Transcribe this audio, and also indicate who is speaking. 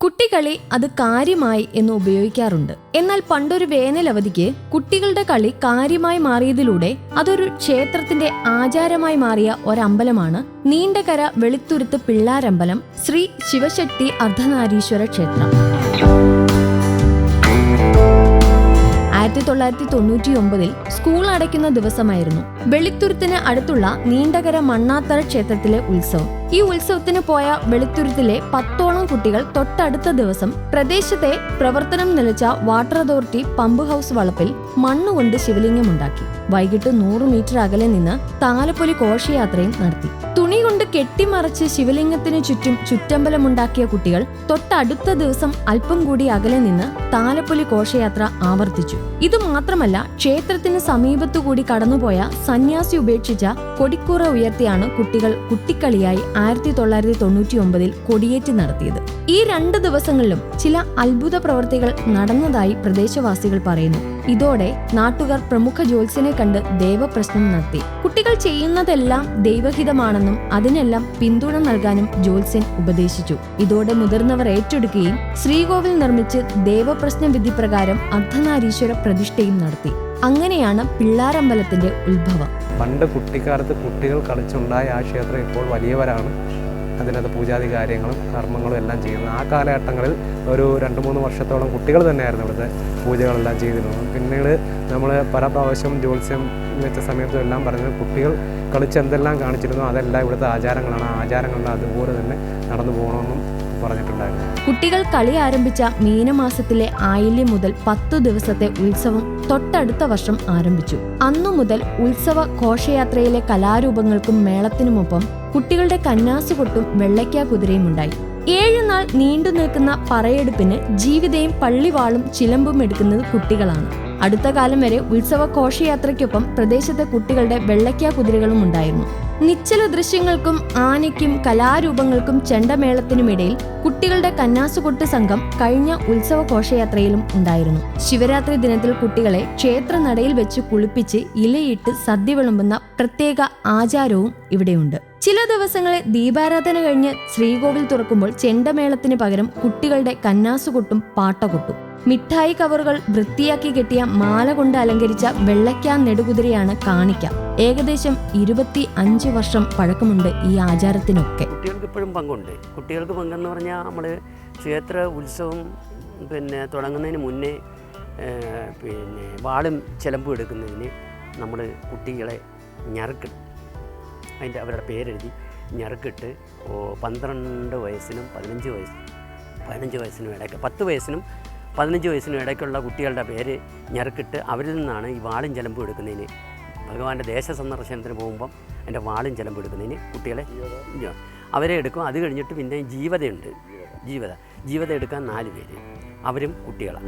Speaker 1: കുട്ടികളി അത് കാര്യമായി എന്ന് ഉപയോഗിക്കാറുണ്ട്. എന്നാൽ പണ്ടൊരു വേനലവധിക്ക് കുട്ടികളുടെ കളി കാര്യമായി മാറിയതിലൂടെ അതൊരു ക്ഷേത്രത്തിന്റെ ആചാരമായി മാറിയ ഒരമ്പലമാണ് നീണ്ടകര വെളിത്തുരുത്ത് പിള്ളാരമ്പലം ശ്രീ ശിവശക്തി അർദ്ധനാരീശ്വര ക്ഷേത്രം. ആയിരത്തി തൊള്ളായിരത്തി തൊണ്ണൂറ്റി ഒമ്പതിൽ സ്കൂൾ അടയ്ക്കുന്ന ദിവസമായിരുന്നു വെളിത്തുരുത്തിന് അടുത്തുള്ള നീണ്ടകര മണ്ണാത്തറ ക്ഷേത്രത്തിലെ ഉത്സവം. ഈ ഉത്സവത്തിന് പോയ വെളുത്തുരുത്തിലെ പത്തോളം കുട്ടികൾ തൊട്ടടുത്ത ദിവസം പ്രദേശത്തെ പ്രവർത്തനം നിലച്ച വാട്ടർ അതോറിറ്റി പമ്പ് ഹൗസ് വളപ്പിൽ മണ്ണുകൊണ്ട് ശിവലിംഗമുണ്ടാക്കി. വൈകിട്ട് നൂറ് മീറ്റർ അകലെ നിന്ന് താലപ്പൊലി ഘോഷയാത്രയും നടത്തി. തുണി കൊണ്ട് കെട്ടിമറച്ച് ശിവലിംഗത്തിന് ചുറ്റും ചുറ്റമ്പലമുണ്ടാക്കിയ കുട്ടികൾ തൊട്ടടുത്ത ദിവസം അല്പം കൂടി അകലെ നിന്ന് താലപ്പൊലി ഘോഷയാത്ര ആവർത്തിച്ചു. ഇത് മാത്രമല്ല ക്ഷേത്രത്തിന് സമീപത്തുകൂടി കടന്നുപോയ സന്യാസി ഉപേക്ഷിച്ച കൊടിക്കൂറ ഉയർത്തിയാണ് കുട്ടികൾ കുട്ടിക്കളിയായി ആയിരത്തി തൊള്ളായിരത്തി തൊണ്ണൂറ്റി ഒമ്പതിൽ കൊടിയേറ്റ് നടത്തിയത്. ഈ രണ്ട് ദിവസങ്ങളിലും ചില അത്ഭുത പ്രവർത്തികൾ നടന്നതായി പ്രദേശവാസികൾ പറയുന്നു. ഇതോടെ നാട്ടുകാർ പ്രമുഖ ജ്യോത്സ്യനെ കണ്ട് ദേവപ്രശ്നം നടത്തി. കുട്ടികൾ ചെയ്യുന്നതെല്ലാം ദൈവഹിതമാണെന്നും അതിനെല്ലാം പിന്തുണ നൽകാനും ജ്യോത്സ്യൻ ഉപദേശിച്ചു. ഇതോടെ മുതിർന്നവർ ഏറ്റെടുക്കുകയും ശ്രീകോവിൽ നിർമ്മിച്ച് ദേവപ്രശ്ന വിധി പ്രകാരം അർദ്ധനാരീശ്വര പ്രതിഷ്ഠയും നടത്തി. അങ്ങനെയാണ് പിള്ളാരമ്പലത്തിന്റെ ഉത്ഭവം.
Speaker 2: പണ്ട് കുട്ടിക്കാലത്ത് കുട്ടികൾ കളിച്ചുണ്ടായ ആ ക്ഷേത്രം ഇപ്പോൾ വലിയവരാണ്. അതിനകത്ത് പൂജാതി കാര്യങ്ങളും കർമ്മങ്ങളും എല്ലാം ചെയ്യുന്നത് ആ കാലഘട്ടങ്ങളിൽ ഒരു രണ്ട് മൂന്ന് വർഷത്തോളം കുട്ടികൾ തന്നെയായിരുന്നു ഇവിടുത്തെ പൂജകളെല്ലാം ചെയ്തിരുന്നത്. പിന്നീട് നമ്മൾ പല പ്രാവശ്യം ജ്യോത്സ്യം വെച്ച സമയത്തും എല്ലാം പറഞ്ഞത് കുട്ടികൾ കളിച്ച് കാണിച്ചിരുന്നു അതെല്ലാം ഇവിടുത്തെ ആചാരങ്ങളാണ്. ആചാരങ്ങളുടെ അതുപോലെ തന്നെ നടന്നു പോകണമെന്നും പറഞ്ഞിട്ടുണ്ടായിരുന്നു.
Speaker 1: കുട്ടികൾ കളി ആരംഭിച്ച മീനമാസത്തിലെ ആയില്യം മുതൽ പത്തു ദിവസത്തെ ഉത്സവം തൊട്ടടുത്ത വർഷം ആരംഭിച്ചു. അന്നു മുതൽ ഉത്സവ ഘോഷയാത്രയിലെ കലാരൂപങ്ങൾക്കും മേളത്തിനുമൊപ്പം കുട്ടികളുടെ കന്നാസുകൊട്ടും വെള്ളയ്ക്ക കുതിരയും ഉണ്ടായി ഏഴു നാൾ നീണ്ടു നിൽക്കുന്ന പറയെടുപ്പിന് ജീവിതയും പള്ളിവാളും ചിലമ്പും എടുക്കുന്നത് കുട്ടികളാണ്. അടുത്ത കാലം വരെ ഉത്സവ ഘോഷയാത്രയ്ക്കൊപ്പം പ്രദേശത്തെ കുട്ടികളുടെ വെള്ളയ്ക്ക കുതിരകളും ഉണ്ടായിരുന്നു നിശ്ചല ദൃശ്യങ്ങൾക്കും ആനയ്ക്കും കലാരൂപങ്ങൾക്കും ചെണ്ടമേളത്തിനുമിടയിൽ കുട്ടികളുടെ കന്നാസുകൊട്ട് സംഘം കഴിഞ്ഞ ഉത്സവ ഘോഷയാത്രയിലും ഉണ്ടായിരുന്നു. ശിവരാത്രി ദിനത്തിൽ കുട്ടികളെ ക്ഷേത്രനടയിൽ വെച്ച് കുളിപ്പിച്ച് ഇലയിട്ട് സദ്യ വിളമ്പുന്ന പ്രത്യേക ആചാരവും ഇവിടെയുണ്ട്. ചില ദിവസങ്ങളെ ദീപാരാധന കഴിഞ്ഞ് ശ്രീകോവിൽ തുറക്കുമ്പോൾ ചെണ്ടമേളത്തിന് പകരം കുട്ടികളുടെ കന്നാസുകൊട്ടും പാട്ടകൊട്ടും മിഠായി കവറുകൾ വൃത്തിയാക്കി കെട്ടിയ മാല കൊണ്ട് അലങ്കരിച്ച വെള്ളയ്ക്ക നെടുകുതിരയാണ് കാണിക്ക. ഏകദേശം ഇരുപത്തി അഞ്ച് വർഷം പഴക്കമുണ്ട് ഈ ആചാരത്തിനൊക്കെ.
Speaker 3: കുട്ടികൾക്ക് ഇപ്പോഴും പങ്കുണ്ട്. കുട്ടികൾക്ക് പങ്കെന്ന് പറഞ്ഞാൽ നമ്മൾ ക്ഷേത്ര ഉത്സവം പിന്നെ തുടങ്ങുന്നതിന് മുന്നേ പിന്നെ വാളും ചിലമ്പും എടുക്കുന്നതിന് നമ്മൾ കുട്ടികളെ ഞറുക്ക് അതിന്റെ അവരുടെ പേരെഴുതി ഞറുക്കിട്ട് പന്ത്രണ്ട് വയസ്സിനും പതിനഞ്ച് വയസ്സ് പതിനഞ്ച് വയസ്സിനും ഇടയ്ക്ക് പത്ത് വയസ്സിനും പതിനഞ്ച് വയസ്സിനും ഇടയ്ക്കുള്ള കുട്ടികളുടെ പേര് ഞെറുക്കിട്ട് അവരിൽ നിന്നാണ് ഈ വാളും ചിലമ്പും എടുക്കുന്നതിന്. ഭഗവാന്റെ ദേശ സന്ദർശനത്തിന് പോകുമ്പം എന്റെ വാളും ചിലമ്പും എടുക്കുന്നതിന് കുട്ടികളെ അവരെ എടുക്കും. അത് കഴിഞ്ഞിട്ട് പിന്നെ ജീവതയുണ്ട്. ജീവത. ജീവത എടുക്കാൻ നാല് പേര്. അവരും കുട്ടികളാണ്.